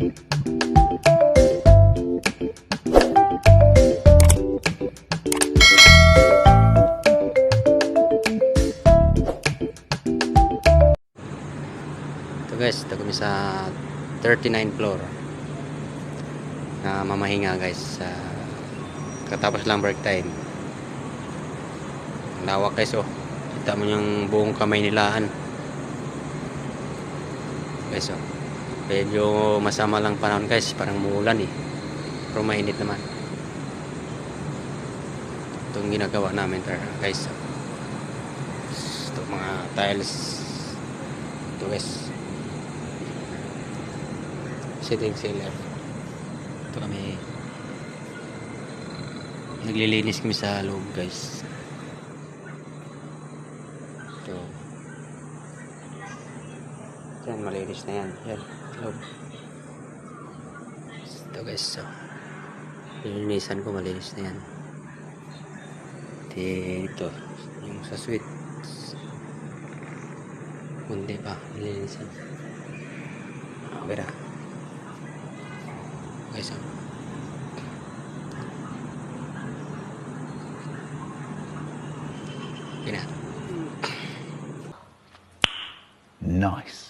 Guys, ito kami sa 39 floor. Na mamahinga guys. Sa katapos lang break time. Lawak guys oh. Kita mo yung buong kamay nilaan. Guys oh. Medyo masama lang panahon guys. Parang muulan eh. Pero mainit naman. Itong ginagawa namin guys. Ito mga tiles. Ito guys. Sitting sailor. Ito kami. Naglilinis kami sa loob guys. Ito. Yan, malinis na yan. Yan, loob. Ito guys, so. Nilinisan ko, malinis na yan. Dito, yung sa suite. Kundi pa, nilinisan. Okay na. Okay, so. Okay na. Nice.